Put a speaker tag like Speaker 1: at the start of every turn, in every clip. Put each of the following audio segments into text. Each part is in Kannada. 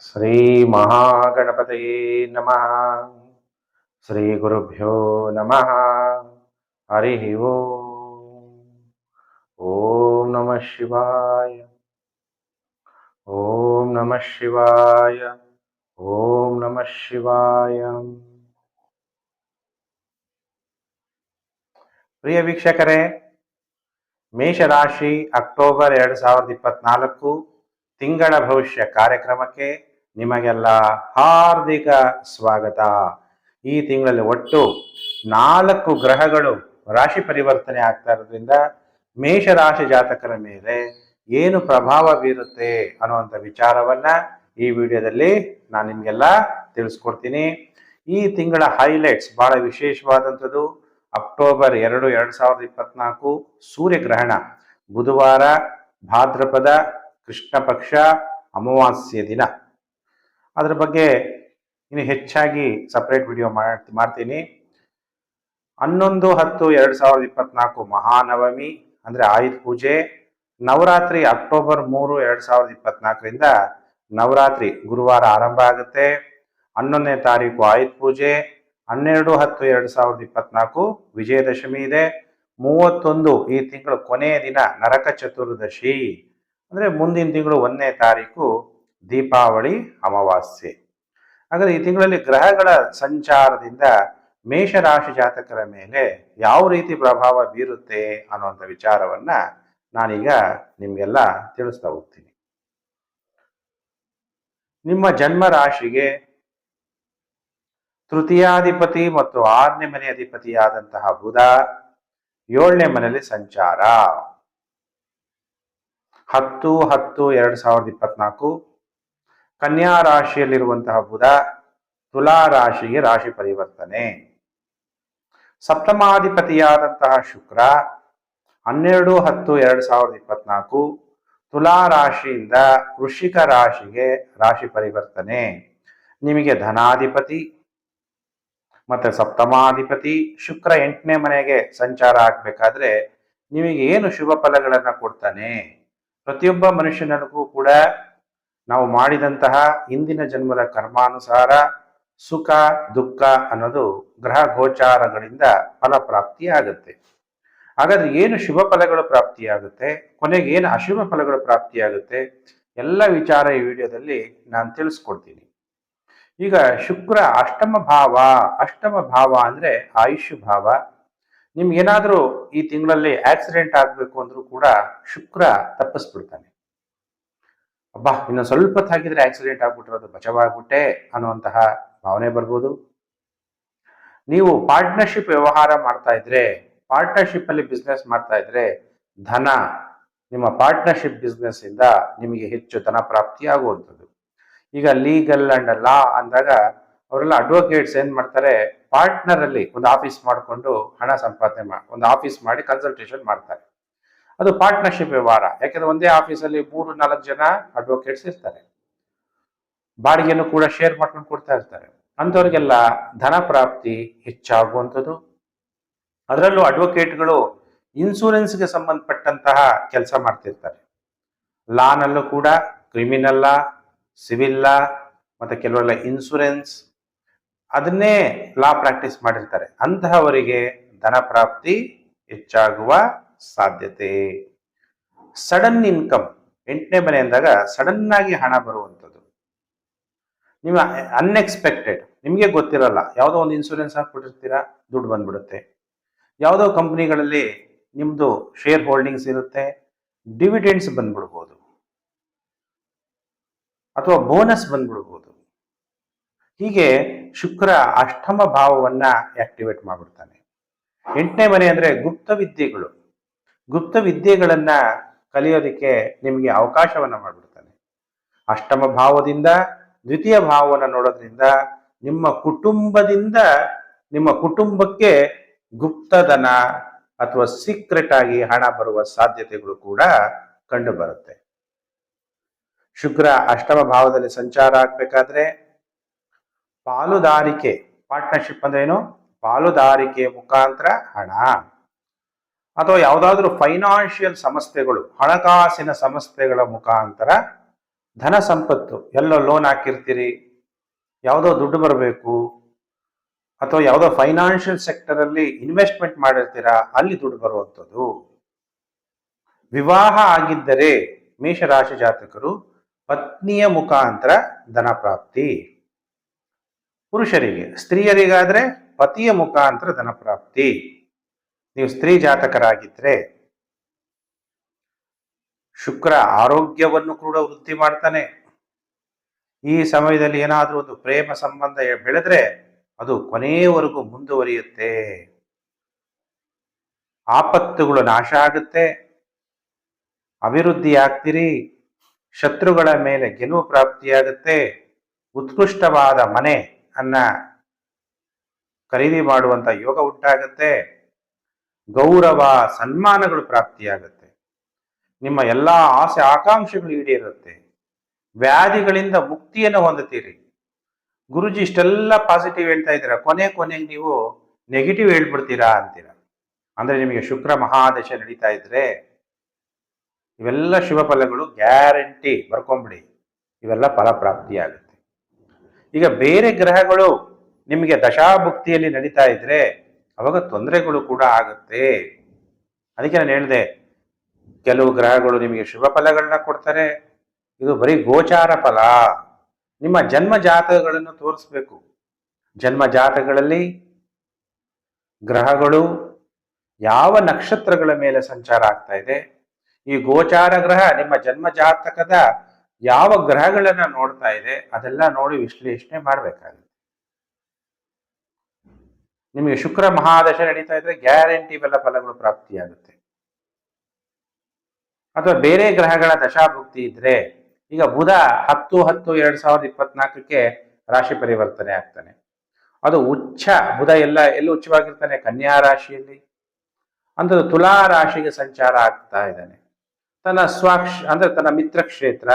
Speaker 1: ಶ್ರೀ ಮಹಾಗಣಪತಯೇ ನಮಃ ಶ್ರೀ ಗುರುಭ್ಯೋ ನಮಃ ಹರಿ ಓಂ ನಮಃ ಶಿವಾಯ ಓಂ ನಮಃ ಶಿವಾಯ ಓಂ ನಮಃ ಶಿವಾಯ ಪ್ರಿಯ ವೀಕ್ಷಕರೇ, ಮೇಷರಾಶಿ ಅಕ್ಟೋಬರ್ ಎರಡು ಸಾವಿರದ ಇಪ್ಪತ್ನಾಲ್ಕು ತಿಂಗಳ ಭವಿಷ್ಯ ಕಾರ್ಯಕ್ರಮಕ್ಕೆ ನಿಮಗೆಲ್ಲ ಹಾರ್ದಿಕ ಸ್ವಾಗತ. ಈ ತಿಂಗಳಲ್ಲಿ ಒಟ್ಟು ನಾಲ್ಕು ಗ್ರಹಗಳು ರಾಶಿ ಪರಿವರ್ತನೆ ಆಗ್ತಾ ಇರೋದ್ರಿಂದ ಮೇಷರಾಶಿ ಜಾತಕರ ಮೇಲೆ ಏನು ಪ್ರಭಾವ ಬೀರುತ್ತೆ ಅನ್ನುವಂಥ ವಿಚಾರವನ್ನ ಈ ವಿಡಿಯೋದಲ್ಲಿ ನಾನು ನಿಮಗೆಲ್ಲ ತಿಳಿಸ್ಕೊಡ್ತೀನಿ. ಈ ತಿಂಗಳ ಹೈಲೈಟ್ಸ್ ಬಹಳ ವಿಶೇಷವಾದಂಥದ್ದು. ಅಕ್ಟೋಬರ್ ಎರಡು ಎರಡು ಸಾವಿರದ ಇಪ್ಪತ್ನಾಲ್ಕು ಸೂರ್ಯಗ್ರಹಣ. ಬುಧವಾರ ಭಾದ್ರಪದ ಕೃಷ್ಣ ಪಕ್ಷ ಅಮಾವಾಸ್ಯ ದಿನ. ಅದರ ಬಗ್ಗೆ ಇನ್ನು ಹೆಚ್ಚಾಗಿ ಸಪ್ರೇಟ್ ವಿಡಿಯೋ ಮಾಡಿ, ಮಾಡ್ತೀನಿ. ಹನ್ನೊಂದು ಹತ್ತು ಎರಡು ಸಾವಿರದ ಇಪ್ಪತ್ನಾಲ್ಕು ಮಹಾನವಮಿ, ಅಂದರೆ ಆಯುಧ ಪೂಜೆ, ನವರಾತ್ರಿ ಅಕ್ಟೋಬರ್ ಮೂರು ಎರಡು ಸಾವಿರದ ಇಪ್ಪತ್ನಾಲ್ಕರಿಂದ ನವರಾತ್ರಿ ಗುರುವಾರ ಆರಂಭ ಆಗುತ್ತೆ. ಹನ್ನೊಂದನೇ ತಾರೀಕು ಆಯುಧ ಪೂಜೆ, ಹನ್ನೆರಡು ಹತ್ತು ಎರಡು ಸಾವಿರದ ಇಪ್ಪತ್ನಾಲ್ಕು ವಿಜಯದಶಮಿ ಇದೆ. ಮೂವತ್ತೊಂದು ಈ ತಿಂಗಳು ಕೊನೆಯ ದಿನ ನರಕ ಚತುರ್ದಶಿ. ಅಂದರೆ ಮುಂದಿನ ತಿಂಗಳು ಒಂದನೇ ತಾರೀಕು ದೀಪಾವಳಿ ಅಮಾವಾಸ್ಯೆ. ಹಾಗಾದ್ರೆ ಈ ತಿಂಗಳಲ್ಲಿ ಗ್ರಹಗಳ ಸಂಚಾರದಿಂದ ಮೇಷರಾಶಿ ಜಾತಕರ ಮೇಲೆ ಯಾವ ರೀತಿ ಪ್ರಭಾವ ಬೀರುತ್ತೆ ಅನ್ನುವಂಥ ವಿಚಾರವನ್ನ ನಾನೀಗ ನಿಮಗೆಲ್ಲ ತಿಳಿಸ್ತಾ ಹೋಗ್ತೀನಿ. ನಿಮ್ಮ ಜನ್ಮ ರಾಶಿಗೆ ತೃತೀಯಾಧಿಪತಿ ಮತ್ತು ಆರನೇ ಮನೆ ಅಧಿಪತಿಯಾದಂತಹ ಬುಧ ಏಳನೇ ಮನೆಯಲ್ಲಿ ಸಂಚಾರ. ಹತ್ತು ಹತ್ತು ಎರಡು ಸಾವಿರದ ಇಪ್ಪತ್ನಾಲ್ಕು ಕನ್ಯಾ ರಾಶಿಯಲ್ಲಿರುವಂತಹ ಬುಧ ತುಲಾ ರಾಶಿಗೆ ರಾಶಿ ಪರಿವರ್ತನೆ. ಸಪ್ತಮಾಧಿಪತಿಯಾದಂತಹ ಶುಕ್ರ ಹನ್ನೆರಡು ಹತ್ತು ಎರಡು ಸಾವಿರದ ಇಪ್ಪತ್ನಾಲ್ಕು ತುಲಾ ರಾಶಿಯಿಂದ ವೃಶ್ಚಿಕ ರಾಶಿಗೆ ರಾಶಿ ಪರಿವರ್ತನೆ. ನಿಮಗೆ ಧನಾಧಿಪತಿ ಮತ್ತೆ ಸಪ್ತಮಾಧಿಪತಿ ಶುಕ್ರ ಎಂಟನೇ ಮನೆಗೆ ಸಂಚಾರ ಆಗ್ಬೇಕಾದ್ರೆ ನಿಮಗೆ ಏನು ಶುಭ ಫಲಗಳನ್ನ ಕೊಡ್ತಾನೆ? ಪ್ರತಿಯೊಬ್ಬ ಮನುಷ್ಯನಿಗೂ ಕೂಡ ನಾವು ಮಾಡಿದಂತಹ ಇಂದಿನ ಜನ್ಮದ ಕರ್ಮಾನುಸಾರ ಸುಖ, ದುಃಖ ಅನ್ನೋದು ಗ್ರಹ ಗೋಚಾರಗಳಿಂದ ಫಲಪ್ರಾಪ್ತಿ ಆಗುತ್ತೆ ಹಾಗಾದ್ರೆ ಏನು ಶುಭ ಫಲಗಳು ಪ್ರಾಪ್ತಿಯಾಗುತ್ತೆ? ಕೊನೆಗೆ ಏನು ಅಶುಭ ಫಲಗಳು ಪ್ರಾಪ್ತಿಯಾಗುತ್ತೆ? ಎಲ್ಲ ವಿಚಾರ ಈ ವಿಡಿಯೋದಲ್ಲಿ ನಾನು ತಿಳಿಸ್ಕೊಡ್ತೀನಿ. ಈಗ ಶುಕ್ರ ಅಷ್ಟಮ ಭಾವ. ಅಷ್ಟಮ ಭಾವ ಅಂದ್ರೆ ಆಯುಷ್ ಭಾವ. ನಿಮ್ಗೇನಾದ್ರೂ ಈ ತಿಂಗಳಲ್ಲಿ ಆಕ್ಸಿಡೆಂಟ್ ಆಗಬೇಕು ಅಂದ್ರೂ ಕೂಡ ಶುಕ್ರ ತಪ್ಪಿಸ್ಬಿಡ್ತಾನೆ. ಅಬ್ಬಾ ಇನ್ನೊಂದು ಸ್ವಲ್ಪ ಹಾಕಿದ್ರೆ ಆಕ್ಸಿಡೆಂಟ್ ಆಗ್ಬಿಟ್ಟಿರೋದು ಬಚಾವಾಗ್ಬಿಟ್ಟೆ ಅನ್ನುವಂತಹ ಭಾವನೆ ಬರ್ಬೋದು. ನೀವು ಪಾರ್ಟ್ನರ್ಶಿಪ್ ವ್ಯವಹಾರ ಮಾಡ್ತಾ ಇದ್ರೆ ಪಾರ್ಟ್ನರ್ಶಿಪ್ ಅಲ್ಲಿ ಬಿಸ್ನೆಸ್ ಮಾಡ್ತಾ ಇದ್ರೆ, ಧನ ನಿಮ್ಮ ಪಾರ್ಟ್ನರ್ಶಿಪ್ ಬಿಸ್ನೆಸ್ ಇಂದ ನಿಮಗೆ ಹೆಚ್ಚು ಧನ ಪ್ರಾಪ್ತಿ ಆಗುವಂಥದ್ದು. ಈಗ ಲೀಗಲ್ ಅಂಡ್ ಲಾ ಅಂದಾಗ ಅವರೆಲ್ಲ ಅಡ್ವೊಕೇಟ್ಸ್ ಏನ್ ಮಾಡ್ತಾರೆ ಪಾರ್ಟ್ನರ್ ಅಲ್ಲಿ ಒಂದು ಆಫೀಸ್ ಮಾಡಿಕೊಂಡು ಹಣ ಸಂಪಾದನೆ ಮಾಡಿ ಒಂದು ಆಫೀಸ್ ಮಾಡಿ ಕನ್ಸಲ್ಟೇಷನ್ ಮಾಡ್ತಾರೆ. ಅದು ಪಾರ್ಟ್ನರ್ಶಿಪ್ ವ್ಯವಹಾರ. ಯಾಕಂದ್ರೆ ಒಂದೇ ಆಫೀಸಲ್ಲಿ ಮೂರು, ನಾಲ್ಕು ಜನ ಅಡ್ವೊಕೇಟ್ಸ್ ಇರ್ತಾರೆ. ಬಾಡಿಗೆಯನ್ನು ಕೂಡ ಶೇರ್ ಮಾಡ್ಕೊಂಡು ಕೊಡ್ತಾ ಇರ್ತಾರೆ. ಅಂಥವ್ರಿಗೆಲ್ಲ ಧನ ಪ್ರಾಪ್ತಿ ಹೆಚ್ಚಾಗುವಂಥದ್ದು. ಅದರಲ್ಲೂ ಅಡ್ವೊಕೇಟ್ಗಳು ಇನ್ಸೂರೆನ್ಸ್ಗೆ ಸಂಬಂಧಪಟ್ಟಂತಹ ಕೆಲಸ ಮಾಡ್ತಿರ್ತಾರೆ. ಲಾನಲ್ಲೂ ಕೂಡ ಕ್ರಿಮಿನಲ್ ಲಾ ಸಿವಿಲ್ ಲಾ ಮತ್ತೆ ಕೆಲವೆಲ್ಲ ಇನ್ಸೂರೆನ್ಸ್ ಅದನ್ನೇ ಲಾ ಪ್ರಾಕ್ಟೀಸ್ ಮಾಡಿರ್ತಾರೆ. ಅಂತಹವರಿಗೆ ಧನ ಪ್ರಾಪ್ತಿ ಹೆಚ್ಚಾಗುವ ಸಾಧ್ಯತೆ. ಸಡನ್ ಇನ್ಕಮ್ ಎಂಟನೇ ಮನೆ ಅಂದಾಗ ಸಡನ್ ಆಗಿ ಹಣ ಬರುವಂಥದ್ದು. ನಿಮ್ಮ ಅನ್ಎಕ್ಸ್ಪೆಕ್ಟೆಡ್ ನಿಮಗೆ ಗೊತ್ತಿರಲ್ಲ, ಯಾವುದೋ ಒಂದು ಇನ್ಸೂರೆನ್ಸ್ ಹಾಕ್ಬಿಟ್ಟಿರ್ತೀರಾ, ದುಡ್ಡು ಬಂದ್ಬಿಡುತ್ತೆ. ಯಾವುದೋ ಕಂಪ್ನಿಗಳಲ್ಲಿ ನಿಮ್ಮದು ಶೇರ್ ಹೋಲ್ಡಿಂಗ್ಸ್ ಇರುತ್ತೆ ಡಿವಿಡೆಂಡ್ಸ್ ಬಂದ್ಬಿಡ್ಬೋದು. ಅಥವಾ ಬೋನಸ್ ಬಂದ್ಬಿಡ್ಬೋದು. ಹೀಗೆ ಶುಕ್ರ ಅಷ್ಟಮ ಭಾವವನ್ನು ಆಕ್ಟಿವೇಟ್ ಮಾಡಿಬಿಡ್ತಾನೆ. ಎಂಟನೇ ಮನೆ ಅಂದರೆ ಗುಪ್ತ ವಿದ್ಯೆಗಳು. ಗುಪ್ತ ವಿದ್ಯೆಗಳನ್ನ ಕಲಿಯೋದಕ್ಕೆ ನಿಮಗೆ ಅವಕಾಶವನ್ನ ಮಾಡಿಬಿಡ್ತಾನೆ. ಅಷ್ಟಮ ಭಾವದಿಂದ ದ್ವಿತೀಯ ಭಾವವನ್ನು ನೋಡೋದ್ರಿಂದ ನಿಮ್ಮ ಕುಟುಂಬದಿಂದ ನಿಮ್ಮ ಕುಟುಂಬಕ್ಕೆ ಗುಪ್ತಧನ ಅಥವಾ ಸೀಕ್ರೆಟ್ ಆಗಿ ಹಣ ಬರುವ ಸಾಧ್ಯತೆಗಳು ಕೂಡ ಕಂಡು ಬರುತ್ತೆ. ಶುಕ್ರ ಅಷ್ಟಮ ಭಾವದಲ್ಲಿ ಸಂಚಾರ ಆಗ್ಬೇಕಾದ್ರೆ ಪಾಲುದಾರಿಕೆ ಪಾರ್ಟ್ನರ್ಶಿಪ್ ಅಂದ್ರೆ ಏನು ಪಾಲುದಾರಿಕೆ ಮುಖಾಂತರ ಹಣ. ಅಥವಾ ಯಾವುದಾದ್ರೂ ಫೈನಾನ್ಷಿಯಲ್ ಸಂಸ್ಥೆಗಳು ಹಣಕಾಸಿನ ಸಂಸ್ಥೆಗಳ ಮುಖಾಂತರ ಧನ ಸಂಪತ್ತು, ಎಲ್ಲೋ ಲೋನ್ ಹಾಕಿರ್ತೀರಿ, ಯಾವುದೋ ದುಡ್ಡು ಬರಬೇಕು, ಅಥವಾ ಯಾವುದೋ ಫೈನಾನ್ಷಿಯಲ್ ಸೆಕ್ಟರ್ ಅಲ್ಲಿ ಇನ್ವೆಸ್ಟ್ಮೆಂಟ್ ಮಾಡಿರ್ತೀರಾ, ಅಲ್ಲಿ ದುಡ್ಡು ಬರುವಂಥದ್ದು. ವಿವಾಹ ಆಗಿದ್ದರೆ ಮೇಷರಾಶಿ ಜಾತಕರು ಪತ್ನಿಯ ಮುಖಾಂತರ ಧನ ಪ್ರಾಪ್ತಿ. ಪುರುಷರಿಗೆ, ಸ್ತ್ರೀಯರಿಗಾದ್ರೆ ಪತಿಯ ಮುಖಾಂತರ ಧನ ಪ್ರಾಪ್ತಿ. ನೀವು ಸ್ತ್ರೀ ಜಾತಕರಾಗಿದ್ರೆ ಶುಕ್ರ ಆರೋಗ್ಯವನ್ನು ಕೂಡ ವೃದ್ಧಿ ಮಾಡ್ತಾನೆ. ಈ ಸಮಯದಲ್ಲಿ ಏನಾದರೂ ಒಂದು ಪ್ರೇಮ ಸಂಬಂಧ ಬೆಳೆದ್ರೆ ಅದು ಕೊನೆಯವರೆಗೂ ಮುಂದುವರಿಯುತ್ತೆ. ಆಪತ್ತುಗಳು ನಾಶ ಆಗುತ್ತೆ. ಅಭಿವೃದ್ಧಿ ಆಗ್ತೀರಿ ಶತ್ರುಗಳ ಮೇಲೆ ಗೆಲುವು ಪ್ರಾಪ್ತಿಯಾಗುತ್ತೆ. ಉತ್ಕೃಷ್ಟವಾದ ಮನೆ ಅನ್ನ ಖರೀದಿ ಮಾಡುವಂತ ಯೋಗ ಉಂಟಾಗುತ್ತೆ. ಗೌರವ, ಸನ್ಮಾನಗಳು ಪ್ರಾಪ್ತಿಯಾಗುತ್ತೆ. ನಿಮ್ಮ ಎಲ್ಲಾ ಆಸೆ, ಆಕಾಂಕ್ಷೆಗಳು ಈಡೇರುತ್ತೆ. ವ್ಯಾಧಿಗಳಿಂದ ಮುಕ್ತಿಯನ್ನು ಹೊಂದುತ್ತೀರಿ. ಗುರುಜಿ ಇಷ್ಟೆಲ್ಲ ಪಾಸಿಟಿವ್ ಹೇಳ್ತಾ ಇದ್ದೀರಾ? ಕೊನೆ ಕೊನೆಗೆ ನೀವು ನೆಗೆಟಿವ್ ಹೇಳ್ಬಿಡ್ತೀರಾ ಅಂತೀರಾ? ಅಂದ್ರೆ ನಿಮಗೆ ಶುಕ್ರ ಮಹಾದಶೆ ನಡೀತಾ ಇದ್ರೆ ಇವೆಲ್ಲ ಶುಭ ಫಲಗಳು ಗ್ಯಾರಂಟಿ. ಬರ್ಕೊಂಬಿಡಿ. ಇವೆಲ್ಲ ಪ್ರಾಪ್ತಿಯಾಗುತ್ತೆ. ಈಗ ಬೇರೆ ಗ್ರಹಗಳು ನಿಮಗೆ ದಶಾಭುಕ್ತಿಯಲ್ಲಿ ನಡೀತಾ ಇದ್ರೆ ಅವಾಗ ತೊಂದರೆಗಳು ಕೂಡ ಆಗುತ್ತೆ. ಅದಕ್ಕೆ ನಾನು ಹೇಳಿದೆ, ಕೆಲವು ಗ್ರಹಗಳು ನಿಮಗೆ ಶುಭ ಫಲಗಳನ್ನ ಕೊಡ್ತಾರೆ. ಇದು ಬರೀ ಗೋಚಾರ ಫಲ. ನಿಮ್ಮ ಜನ್ಮ ಜಾತಕಗಳನ್ನು ತೋರಿಸ್ಬೇಕು. ಜನ್ಮ ಜಾತಕಗಳಲ್ಲಿ ಗ್ರಹಗಳು ಯಾವ ನಕ್ಷತ್ರಗಳ ಮೇಲೆ ಸಂಚಾರ ಆಗ್ತಾ ಇದೆ. ಈ ಗೋಚಾರ ಗ್ರಹ ನಿಮ್ಮ ಜನ್ಮ ಜಾತಕದ ಯಾವ ಗ್ರಹಗಳನ್ನ ನೋಡ್ತಾ ಇದೆ, ಅದೆಲ್ಲ ನೋಡಿ ವಿಶ್ಲೇಷಣೆ ಮಾಡ್ಬೇಕಾಗುತ್ತೆ. ನಿಮಗೆ ಶುಕ್ರ ಮಹಾದಶ ನಡೀತಾ ಇದ್ರೆ ಗ್ಯಾರಂಟಿ ಇವೆಲ್ಲ ಫಲಗಳು ಪ್ರಾಪ್ತಿಯಾಗುತ್ತೆ. ಅಥವಾ ಬೇರೆ ಗ್ರಹಗಳ ದಶಾಭುಕ್ತಿ ಇದ್ರೆ ಈಗ ಬುಧ ಹತ್ತು ಹತ್ತು ಎರಡ್ ಸಾವಿರದ ಇಪ್ಪತ್ನಾಲ್ಕಕ್ಕೆ ರಾಶಿ ಪರಿವರ್ತನೆ ಆಗ್ತಾನೆ. ಅದು ಉಚ್ಚ, ಬುಧ ಎಲ್ಲ, ಎಲ್ಲೂ ಉಚ್ಚವಾಗಿರ್ತಾನೆ ಕನ್ಯಾ ರಾಶಿಯಲ್ಲಿ. ಅಂದ್ರೆ ತುಲಾ ರಾಶಿಗೆ ಸಂಚಾರ ಆಗ್ತಾ ಇದ್ದಾನೆ. ತನ್ನ ಸ್ವಾಕ್ಷ, ಅಂದ್ರೆ ತನ್ನ ಮಿತ್ರ ಕ್ಷೇತ್ರ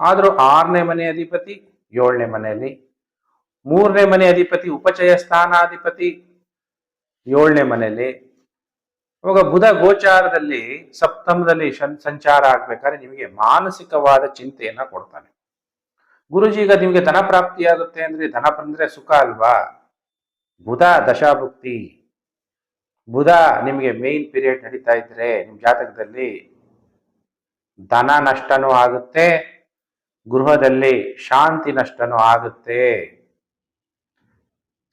Speaker 1: ಆದರೂ ಆರನೇ ಮನೆ ಅಧಿಪತಿ, ಏಳನೇ ಮನೆಯಲ್ಲಿ ಮೂರನೇ ಮನೆ ಅಧಿಪತಿ, ಉಪಚಯ ಸ್ಥಾನಾಧಿಪತಿ, ಏಳನೇ ಮನೆಯಲ್ಲಿ. ಇವಾಗ ಬುಧ ಗೋಚಾರದಲ್ಲಿ ಸಪ್ತಮದಲ್ಲಿ ಸಂಚಾರ ಆಗ್ಬೇಕಾದ್ರೆ ನಿಮಗೆ ಮಾನಸಿಕವಾದ ಚಿಂತೆಯನ್ನ ಕೊಡ್ತಾನೆ. ಗುರುಜಿ ಈಗ ನಿಮಗೆ ಧನ ಪ್ರಾಪ್ತಿಯಾಗುತ್ತೆ ಅಂದ್ರೆ, ಧನ ಬಂದ್ರೆ ಸುಖ ಅಲ್ವಾ? ಬುಧ ದಶಾಭುಕ್ತಿ. ಬುಧ ನಿಮಗೆ ಮೇನ್ ಪೀರಿಯಡ್ ನಡೀತಾ ಇದ್ರೆ ನಿಮ್ ಜಾತಕದಲ್ಲಿ ಧನ ನಷ್ಟನೂ ಆಗುತ್ತೆ, ಗೃಹದಲ್ಲಿ ಶಾಂತಿ ನಷ್ಟನೂ ಆಗುತ್ತೆ.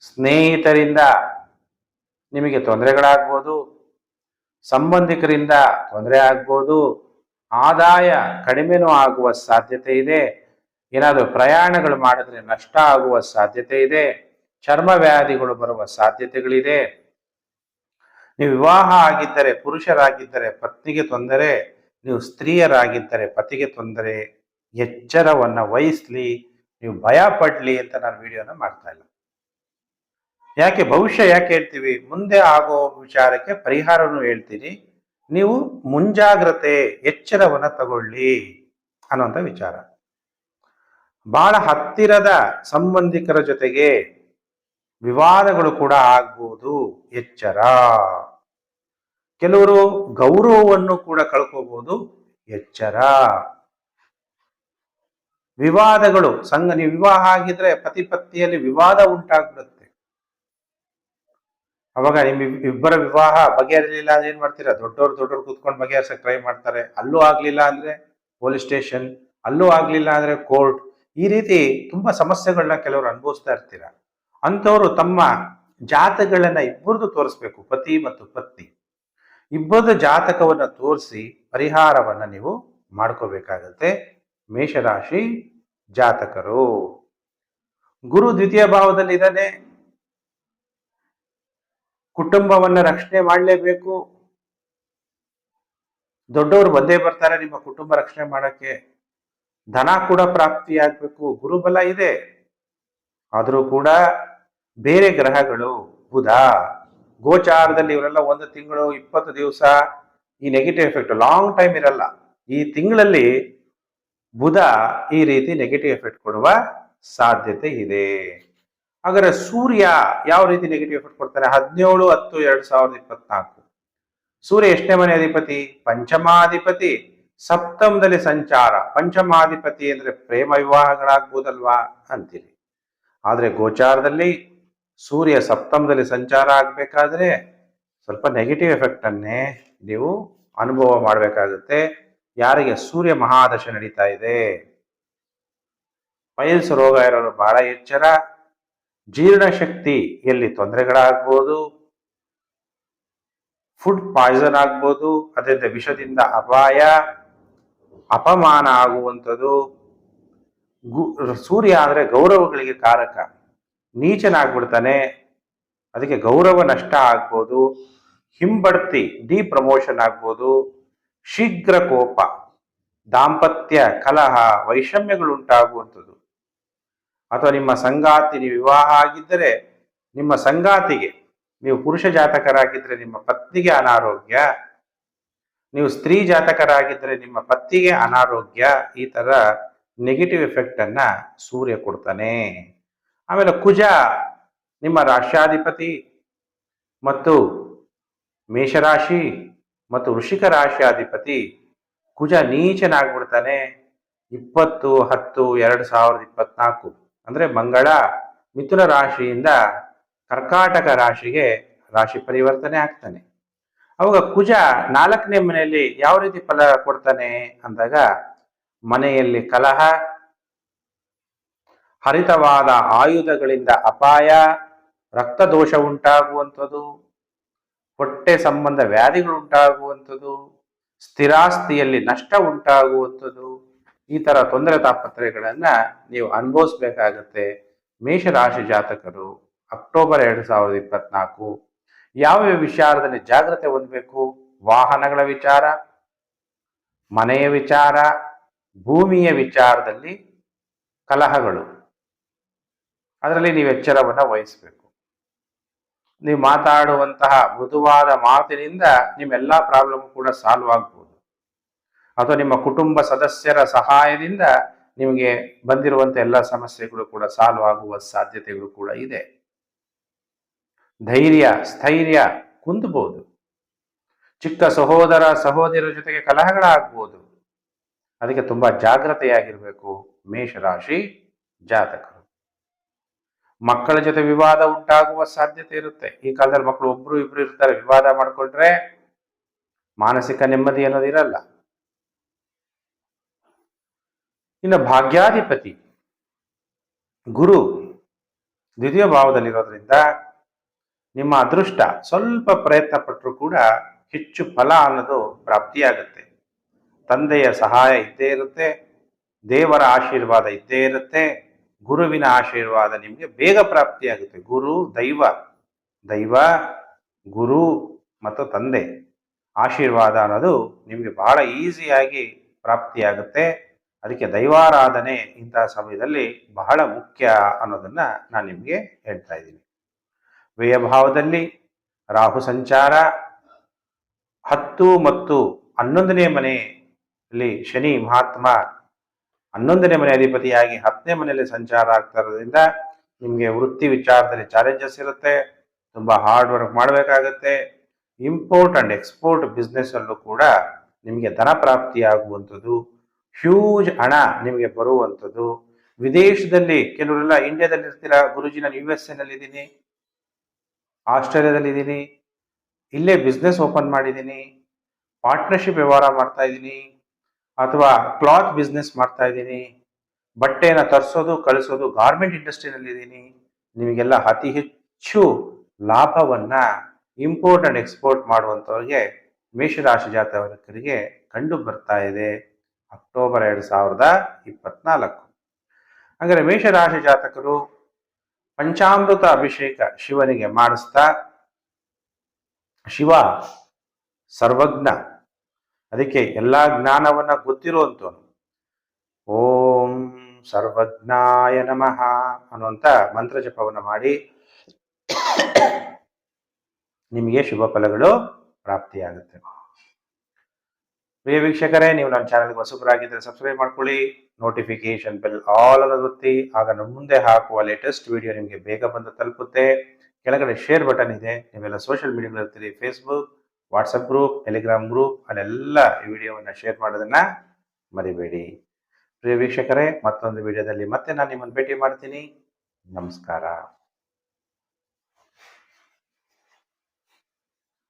Speaker 1: ಸ್ನೇಹಿತರಿಂದ ನಿಮಗೆ ತೊಂದರೆಗಳಾಗ್ಬೋದು, ಸಂಬಂಧಿಕರಿಂದ ತೊಂದರೆ ಆಗ್ಬೋದು, ಆದಾಯ ಕಡಿಮೆನೂ ಆಗುವ ಸಾಧ್ಯತೆ ಇದೆ, ಏನಾದರೂ ಪ್ರಯಾಣಗಳು ಮಾಡಿದ್ರೆ ನಷ್ಟ ಆಗುವ ಸಾಧ್ಯತೆ ಇದೆ, ಚರ್ಮ ವ್ಯಾಧಿಗಳು ಬರುವ ಸಾಧ್ಯತೆಗಳಿದೆ. ನೀವು ವಿವಾಹ ಆಗಿದ್ದರೆ, ಪುರುಷರಾಗಿದ್ದರೆ ಪತ್ನಿಗೆ ತೊಂದರೆ, ನೀವು ಸ್ತ್ರೀಯರಾಗಿದ್ದರೆ ಪತಿಗೆ ತೊಂದರೆ, ಎಚ್ಚರವನ್ನು ವಹಿಸ್ಲಿ, ನೀವು ಭಯ ಪಡ್ಲಿ ಅಂತ ನಾನು ವಿಡಿಯೋನ ಮಾಡ್ತಾ ಇಲ್ಲ. ಯಾಕೆ ಭವಿಷ್ಯ ಯಾಕೆ ಹೇಳ್ತೀವಿ? ಮುಂದೆ ಆಗೋ ವಿಚಾರಕ್ಕೆ ಪರಿಹಾರವನ್ನು ಹೇಳ್ತೀನಿ. ನೀವು ಮುಂಜಾಗ್ರತೆ, ಎಚ್ಚರವನ್ನ ತಗೊಳ್ಳಿ ಅನ್ನುವಂಥ ವಿಚಾರ. ಬಹಳ ಹತ್ತಿರದ ಸಂಬಂಧಿಕರ ಜೊತೆಗೆ ವಿವಾದಗಳು ಕೂಡ ಆಗ್ಬೋದು. ಎಚ್ಚರ. ಕೆಲವರು ಗೌರವವನ್ನು ಕೂಡ ಕಳ್ಕೋಬಹುದು ಎಚ್ಚರ. ವಿವಾದಗಳು, ಸಂಘ, ನೀವು ವಿವಾಹ ಆಗಿದ್ರೆ ಪತಿ ಪತ್ನಿಯಲ್ಲಿ ವಿವಾದ ಉಂಟಾಗ್ಬಿಡುತ್ತೆ. ಅವಾಗ ನಿಮ್ ಇಬ್- ಇಬ್ಬರ ವಿವಾಹ ಬಗೆಹರಿಲಿಲ್ಲ ಅಂದ್ರೆ ಏನ್ ಮಾಡ್ತೀರಾ? ದೊಡ್ಡವ್ರು ದೊಡ್ಡವ್ರು ಕೂತ್ಕೊಂಡು ಬಗೆಹರಿಸಕ್ ಟ್ರೈ ಮಾಡ್ತಾರೆ. ಅಲ್ಲೂ ಆಗ್ಲಿಲ್ಲ ಅಂದ್ರೆ ಪೊಲೀಸ್ ಸ್ಟೇಷನ್ ಅಲ್ಲೂ ಆಗ್ಲಿಲ್ಲ ಅಂದ್ರೆ ಕೋರ್ಟ್ ಈ ರೀತಿ ತುಂಬಾ ಸಮಸ್ಯೆಗಳನ್ನ ಕೆಲವರು ಅನುಭವಿಸ್ತಾ ಇರ್ತೀರ? ಅಂಥವ್ರು ತಮ್ಮ ಜಾತಕಗಳನ್ನ ಇಬ್ಬರದು ತೋರಿಸ್ಬೇಕು, ಪತಿ ಮತ್ತು ಪತ್ನಿ. ಇಬ್ಬರದು ಜಾತಕವನ್ನ ತೋರಿಸಿ ಪರಿಹಾರವನ್ನ ನೀವು ಮಾಡ್ಕೋಬೇಕಾಗತ್ತೆ. ಮೇಷರಾಶಿ ಜಾತಕರು. ಗುರು ದ್ವಿತೀಯ ಭಾವದಲ್ಲಿ ಇದ್ದಾನೆ ಕುಟುಂಬವನ್ನ ರಕ್ಷಣೆ ಮಾಡಲೇಬೇಕು. ದೊಡ್ಡವರು ಬಂದೇ ಬರ್ತಾರೆ, ನಿಮ್ಮ ಕುಟುಂಬ ರಕ್ಷಣೆ ಮಾಡಕ್ಕೆ. ಧನ ಕೂಡ ಪ್ರಾಪ್ತಿಯಾಗಬೇಕು ಗುರುಬಲ ಇದೆ. ಆದರೂ ಕೂಡ ಬೇರೆ ಗ್ರಹಗಳು, ಬುಧ, ಗೋಚಾರದಲ್ಲಿ ಇವರೆಲ್ಲ ಒಂದು ತಿಂಗಳು, ಇಪ್ಪತ್ತು ದಿವಸ ಈ ನೆಗೆಟಿವ್ ಎಫೆಕ್ಟ್ ಲಾಂಗ್ ಟೈಮ್ ಇರಲ್ಲ. ಈ ತಿಂಗಳಲ್ಲಿ ಬುಧ ಈ ರೀತಿ ನೆಗೆಟಿವ್ ಎಫೆಕ್ಟ್ ಕೊಡುವ ಸಾಧ್ಯತೆ ಇದೆ. ಹಾಗಾದ್ರೆ ಸೂರ್ಯ ಯಾವ ರೀತಿ ನೆಗೆಟಿವ್ ಎಫೆಕ್ಟ್ ಕೊಡ್ತಾರೆ? ಹದಿನೇಳು ಹತ್ತು ಎರಡು ಸಾವಿರದ ಇಪ್ಪತ್ನಾಲ್ಕು. ಸೂರ್ಯ ಎಷ್ಟನೇ ಮನೆ ಅಧಿಪತಿ? ಪಂಚಮಾಧಿಪತಿ. ಸಪ್ತಮದಲ್ಲಿ ಸಂಚಾರ. ಪಂಚಮಾಧಿಪತಿ ಅಂದ್ರೆ ಪ್ರೇಮ ವಿವಾಹಗಳಾಗ್ಬೋದಲ್ವಾ ಅಂತೀರಿ. ಆದ್ರೆ ಗೋಚಾರದಲ್ಲಿ ಸೂರ್ಯ ಸಪ್ತಮದಲ್ಲಿ ಸಂಚಾರ ಆಗ್ಬೇಕಾದ್ರೆ ಸ್ವಲ್ಪ ನೆಗೆಟಿವ್ ಎಫೆಕ್ಟ್ ಅನ್ನೇ ನೀವು ಅನುಭವ ಮಾಡಬೇಕಾಗುತ್ತೆ. ಯಾರಿಗೆ? ಸೂರ್ಯ ಮಹಾದಶ ನಡೀತಾ ಇದೆ. ಪೈಲ್ಸ್ ರೋಗ ಇರೋರು ಬಹಳ ಎಚ್ಚರ. ಜೀರ್ಣಶಕ್ತಿಯಲ್ಲಿ ತೊಂದರೆಗಳಾಗ್ಬೋದು ಫುಡ್ ಪಾಯ್ಸನ್ ಆಗ್ಬೋದು, ಅದರಿಂದ ವಿಷದಿಂದ ಅಪಾಯ, ಅಪಮಾನ ಆಗುವಂಥದ್ದು, ಗು, ಸೂರ್ಯ ಅಂದರೆ ಗೌರವಗಳಿಗೆ ಕಾರಕ. ನೀಚನಾಗ್ಬಿಡ್ತಾನೆ, ಅದಕ್ಕೆ ಗೌರವ ನಷ್ಟ ಆಗ್ಬೋದು, ಹಿಂಬಡ್ತಿ ಡಿ ಪ್ರಮೋಷನ್ ಆಗ್ಬೋದು, ಶೀಘ್ರ ಕೋಪ, ದಾಂಪತ್ಯ, ಕಲಹ ವೈಷಮ್ಯಗಳು ಉಂಟಾಗುವಂಥದ್ದು ಅಥವಾ ನಿಮ್ಮ ಸಂಗಾತಿ ನೀವು ವಿವಾಹ ಆಗಿದ್ದರೆ ನಿಮ್ಮ ಸಂಗಾತಿಗೆ ನೀವು ಪುರುಷ ಜಾತಕರಾಗಿದ್ದರೆ ನಿಮ್ಮ ಪತ್ನಿಗೆ ಅನಾರೋಗ್ಯ, ನೀವು ಸ್ತ್ರೀ ಜಾತಕರಾಗಿದ್ದರೆ ನಿಮ್ಮ ಪತ್ನಿಗೆ ಅನಾರೋಗ್ಯ, ಈ ಥರ ನೆಗೆಟಿವ್ ಎಫೆಕ್ಟನ್ನು ಸೂರ್ಯ ಕೊಡ್ತಾನೆ. ಆಮೇಲೆ ಕುಜ, ನಿಮ್ಮ ರಾಶ್ಯಾಧಿಪತಿ ಮತ್ತು ಮೇಷರಾಶಿ ಮತ್ತು ವೃಷಿಕ ರಾಶಿಯಾಧಿಪತಿ ಕುಜ ನೀಚನಾಗ್ಬಿಡ್ತಾನೆ. ಇಪ್ಪತ್ತು, ಹತ್ತು, ಎರಡು ಸಾವಿರದ ಇಪ್ಪತ್ನಾಲ್ಕು. ಅಂದ್ರೆ ಮಂಗಳ ಮಿಥುನ ರಾಶಿಯಿಂದ ಕರ್ಕಾಟಕ ರಾಶಿಗೆ ರಾಶಿ ಪರಿವರ್ತನೆ ಆಗ್ತಾನೆ. ಅವಾಗ ಕುಜ ನಾಲ್ಕನೇ ಮನೆಯಲ್ಲಿ ಯಾವ ರೀತಿ ಫಲ ಕೊಡ್ತಾನೆ ಅಂದಾಗ ಮನೆಯಲ್ಲಿ ಕಲಹ, ಹರಿತವಾದ ಆಯುಧಗಳಿಂದ ಅಪಾಯ, ರಕ್ತದೋಷ ಉಂಟಾಗುವಂಥದ್ದು, ಹೊಟ್ಟೆ ಸಂಬಂಧ ವ್ಯಾಧಿಗಳು ಉಂಟಾಗುವಂಥದ್ದು, ಸ್ಥಿರಾಸ್ತಿಯಲ್ಲಿ ನಷ್ಟ ಉಂಟಾಗುವಂಥದ್ದು ಈ ತರ ತೊಂದರೆ ತಾಪತ್ರಯಗಳನ್ನ ನೀವು ಅನುಭವಿಸ್ಬೇಕಾಗತ್ತೆ. ಮೇಷರಾಶಿ ಜಾತಕರು, ಅಕ್ಟೋಬರ್ ಎರಡು ಸಾವಿರದ ಇಪ್ಪತ್ನಾಲ್ಕು ಯಾವ ವಿಚಾರದಲ್ಲಿ ಜಾಗ್ರತೆ ಹೊಂದಬೇಕು? ವಾಹನಗಳ ವಿಚಾರ, ಮನೆಯ ವಿಚಾರ, ಭೂಮಿಯ ವಿಚಾರದಲ್ಲಿ ಕಲಹಗಳು. ಅದರಲ್ಲಿ ನೀವು ಎಚ್ಚರವನ್ನ ವಹಿಸಬೇಕು. ನೀವು ಮಾತಾಡುವಂತಹ ಮೃದುವಾದ ಮಾತಿನಿಂದ ನಿಮ್ಮೆಲ್ಲಾ ಪ್ರಾಬ್ಲಮ್ ಕೂಡ ಸಾಲ್ವ್ ಆಗ್ಬೋದು. ಅಥವಾ ನಿಮ್ಮ ಕುಟುಂಬ ಸದಸ್ಯರ ಸಹಾಯದಿಂದ ನಿಮಗೆ ಬಂದಿರುವಂತ ಎಲ್ಲ ಸಮಸ್ಯೆಗಳು ಕೂಡ ಸಾಲ್ವ್ ಆಗುವ ಸಾಧ್ಯತೆಗಳು ಕೂಡ ಇದೆ. ಧೈರ್ಯ, ಸ್ಥೈರ್ಯ ಕುಂದಬಹುದು ಚಿಕ್ಕ ಸಹೋದರ ಸಹೋದರರ ಜೊತೆಗೆ ಕಲಹಗಳಾಗ್ಬೋದು. ಅದಕ್ಕೆ ತುಂಬಾ ಜಾಗ್ರತೆಯಾಗಿರಬೇಕು ಮೇಷರಾಶಿ ಜಾತಕರು. ಮಕ್ಕಳ ಜೊತೆ ವಿವಾದ ಉಂಟಾಗುವ ಸಾಧ್ಯತೆ ಇರುತ್ತೆ. ಈ ಕಾಲದಲ್ಲಿ ಮಕ್ಕಳು ಒಬ್ರು ಇಬ್ರು ಇರ್ತಾರೆ. ವಿವಾದ ಮಾಡ್ಕೊಂಡ್ರೆ ಮಾನಸಿಕ ನೆಮ್ಮದಿ ಅನ್ನೋದು ಇರಲ್ಲ. ಇನ್ನು ಭಾಗ್ಯಾಧಿಪತಿ. ಗುರು ದ್ವಿತೀಯ ಭಾವದಲ್ಲಿರೋದ್ರಿಂದ ನಿಮ್ಮ ಅದೃಷ್ಟ ಸ್ವಲ್ಪ ಪ್ರಯತ್ನ ಪಟ್ಟರು ಕೂಡ ಹೆಚ್ಚು ಫಲ ಅನ್ನೋದು ಪ್ರಾಪ್ತಿಯಾಗುತ್ತೆ. ತಂದೆಯ ಸಹಾಯ ಇದ್ದೇ ಇರುತ್ತೆ, ದೇವರ ಆಶೀರ್ವಾದ ಇದ್ದೇ ಇರುತ್ತೆ, ಗುರುವಿನ ಆಶೀರ್ವಾದ ನಿಮಗೆ ಬೇಗ ಪ್ರಾಪ್ತಿಯಾಗುತ್ತೆ. ಗುರು, ದೈವ ದೈವ, ಗುರು ಮತ್ತು ತಂದೆ. ಆಶೀರ್ವಾದ ಅನ್ನೋದು ನಿಮಗೆ ಬಹಳ ಈಸಿಯಾಗಿ ಪ್ರಾಪ್ತಿಯಾಗುತ್ತೆ. ಅದಕ್ಕೆ ದೈವಾರಾಧನೆ ಇಂತಹ ಸಮಯದಲ್ಲಿ ಬಹಳ ಮುಖ್ಯ ಅನ್ನೋದನ್ನ ನಾನು ನಿಮಗೆ ಹೇಳ್ತಾ ಇದ್ದೀನಿ. ವ್ಯಯಭಾವದಲ್ಲಿ ರಾಹು ಸಂಚಾರ, ಹತ್ತು ಮತ್ತು ಹನ್ನೊಂದನೇ ಮನೆಯಲ್ಲಿ ಶನಿ, ಮಹಾತ್ಮ ಹನ್ನೊಂದನೇ ಮನೆ ಅಧಿಪತಿಯಾಗಿ ಹತ್ತನೇ ಮನೆಯಲ್ಲಿ ಸಂಚಾರ ಆಗ್ತಾ ಇರೋದ್ರಿಂದ ನಿಮಗೆ ವೃತ್ತಿ ವಿಚಾರದಲ್ಲಿ ಚಾಲೆಂಜಸ್ ಇರುತ್ತೆ, ತುಂಬಾ ಹಾರ್ಡ್ ವರ್ಕ್ ಮಾಡಬೇಕಾಗತ್ತೆ ಇಂಪೋರ್ಟ್ ಅಂಡ್ ಎಕ್ಸ್ಪೋರ್ಟ್ ಬಿಸ್ನೆಸ್ ಅಲ್ಲೂ ಕೂಡ ನಿಮಗೆ ಧನ ಪ್ರಾಪ್ತಿಯಾಗುವಂಥದ್ದು ಹ್ಯೂಜ್ ಹಣ ನಿಮಗೆ ಬರುವಂಥದ್ದು. ವಿದೇಶದಲ್ಲಿ ಕೆಲವರೆಲ್ಲ ಇಂಡಿಯಾದಲ್ಲಿ ಇರ್ತೀರಾ? ಗುರುಜಿ, ನಾನು ಯು ಎಸ್ ಎನಲ್ಲಿ ಇದ್ದೀನಿ ಆಸ್ಟ್ರೇಲಿಯಾದಲ್ಲಿ ಇದ್ದೀನಿ ಇಲ್ಲೇ ಬಿಸ್ನೆಸ್ ಓಪನ್ ಮಾಡಿದ್ದೀನಿ. ಪಾರ್ಟ್ನರ್ಶಿಪ್ ವ್ಯವಹಾರ ಮಾಡ್ತಾ ಇದ್ದೀನಿ. ಅಥವಾ ಕ್ಲಾತ್ ಬಿಸ್ನೆಸ್ ಮಾಡ್ತಾ ಇದ್ದೀನಿ. ಬಟ್ಟೆನ ತರಿಸೋದು, ಕಳಿಸೋದು ಗಾರ್ಮೆಂಟ್ ಇಂಡಸ್ಟ್ರಿನಲ್ಲಿ ಇದ್ದೀನಿ ನಿಮಗೆಲ್ಲ ಅತಿ ಹೆಚ್ಚು ಲಾಭವನ್ನ ಇಂಪೋರ್ಟ್ ಅಂಡ್ ಎಕ್ಸ್ಪೋರ್ಟ್ ಮಾಡುವಂಥವ್ರಿಗೆ ಮೇಷರಾಶಿ ಜಾತಕರಿಗೆ ಕಂಡು ಬರ್ತಾ ಇದೆ. ಅಕ್ಟೋಬರ್ ಎರಡು ಸಾವಿರದ ಇಪ್ಪತ್ನಾಲ್ಕು. ಹಂಗಾರೆ ಮೇಷರಾಶಿ ಜಾತಕರು ಪಂಚಾಮೃತ ಅಭಿಷೇಕ ಶಿವನಿಗೆ ಮಾಡಿಸ್ತಾ ಶಿವ ಸರ್ವಜ್ಞ. ಅದಕ್ಕೆ ಎಲ್ಲಾ ಜ್ಞಾನವನ್ನ ಗೊತ್ತಿರುವಂಥವನು ಓಂ ಸರ್ವಜ್ಞಾಯ ನಮಃ ಅನ್ನುವಂಥ ಮಂತ್ರ ಜಪವನ್ನು ಮಾಡಿ ನಿಮಗೆ ಶುಭ ಫಲಗಳು ಪ್ರಾಪ್ತಿಯಾಗುತ್ತೆ. ಪ್ರಿಯ ವೀಕ್ಷಕರೇ, ನೀವು ನನ್ನ ಚಾನಲ್ಗೆ ಹೊಸಬರಾಗಿದ್ದರೆ ಸಬ್ಸ್ಕ್ರೈಬ್ ಮಾಡ್ಕೊಳ್ಳಿ ನೋಟಿಫಿಕೇಶನ್ ಬೆಲ್ ಆಲ್ ಅನ್ನೋದು ಒತ್ತಿ ಆಗ ನಮ್ಮ ಮುಂದೆ ಹಾಕುವ ಲೇಟೆಸ್ಟ್ ವಿಡಿಯೋ ನಿಮಗೆ ಬೇಗ ಬಂದು ತಲುಪುತ್ತೆ. ಕೆಳಗಡೆ ಶೇರ್ ಬಟನ್ ಇದೆ, ನೀವೆಲ್ಲ ಸೋಷಿಯಲ್ ಮೀಡಿಯಾದಲ್ಲಿ ಇರ್ತೀರಿ Facebook WhatsApp group Telegram group ಅಲ್ಲೆಲ್ಲ ಈ ವಿಡಿಯೋವನ್ನು ಶೇರ್ ಮಾಡೋದನ್ನು ಮರಿಬೇಡಿ. ಪ್ರಿಯ ವೀಕ್ಷಕರೇ, ಮತ್ತೊಂದು ವಿಡಿಯೋದಲ್ಲಿ ಮತ್ತೆ ನಾನು ನಿಮ್ಮನ್ನು ಭೇಟಿ ಮಾಡ್ತೀನಿ. ನಮಸ್ಕಾರ.